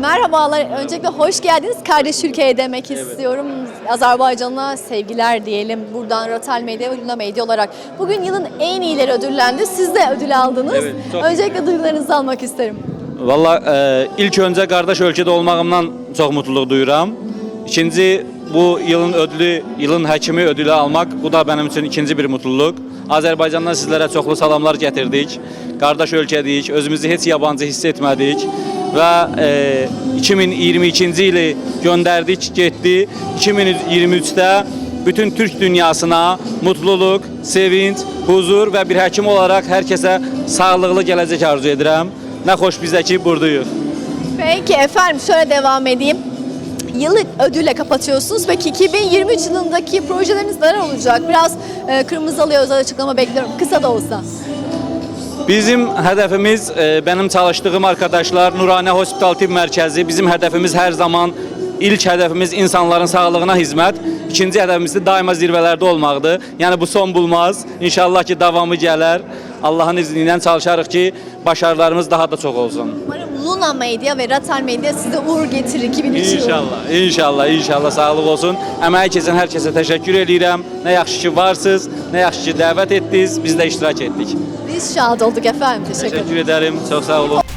Merhabalar. Öncelikle hoş geldiniz. Kardeş ülkeye demek istiyorum. Azerbaycan'a sevgiler diyelim. Buradan Rotel Medya ve Luna Medya olarak. Bugün yılın en iyileri ödüllendi. Siz de ödül aldınız. Evet, çok Öncelikle duygularınızı almak isterim. Valla e, ilk öncə qardaş ölkədə olmağımdan çox mutluluq duyuram. İkinci bu yılın ödülü, yılın həkimi ödülü almaq bu da mənim üçün ikinci bir mutluluq. Azərbaycandan sizlərə çoxlu salamlar gətirdik. Qardaş ölkədəyik, özümüzü heç yabancı hiss etmədik və e, 2022-ci ili göndərdik, getdi. 2023-də bütün Türk dünyasına mutluluq, sevinç, huzur və bir həkim olaraq hər kəsə sağlıqlı gələcək arzu edirəm. Ne hoş bize ki buradayız. Peki efendim şöyle devam edeyim. Yılı ödülle kapatıyorsunuz. Peki 2023 yılındaki projeleriniz neler olacak? Biraz e, kırmızı alıyor özel açıklama bekliyorum. Kısa da olsa. Bizim hədəfimiz e, benim çalıştığım arkadaşlar Nurane Hospital Tibb Mərkəzi. Bizim hədəfimiz hər zaman ilk hədəfimiz insanların sağlığına hizmət. İkinci hədəfimiz də daima zirvələrdə olmaqdır. Yəni bu son bulmaz. İnşallah ki davamı gələr. Allahın izni ilə çalışarıq ki başarılarımız daha da çox olsun. Umarım Luna Medya ve Ratel Medya size uğur getirir 2003 yılında. İnşallah, inşallah, inşallah sağlıq olsun. Əməyi keçən hər kəsə təşəkkür edirəm. Nə yaxşı ki varsınız, nə yaxşı ki dəvət etdiniz, biz də iştirak etdik. Biz şahit olduk efendim. Teşekkür ederim. Təşəkkür edərəm. Çox sağ olun.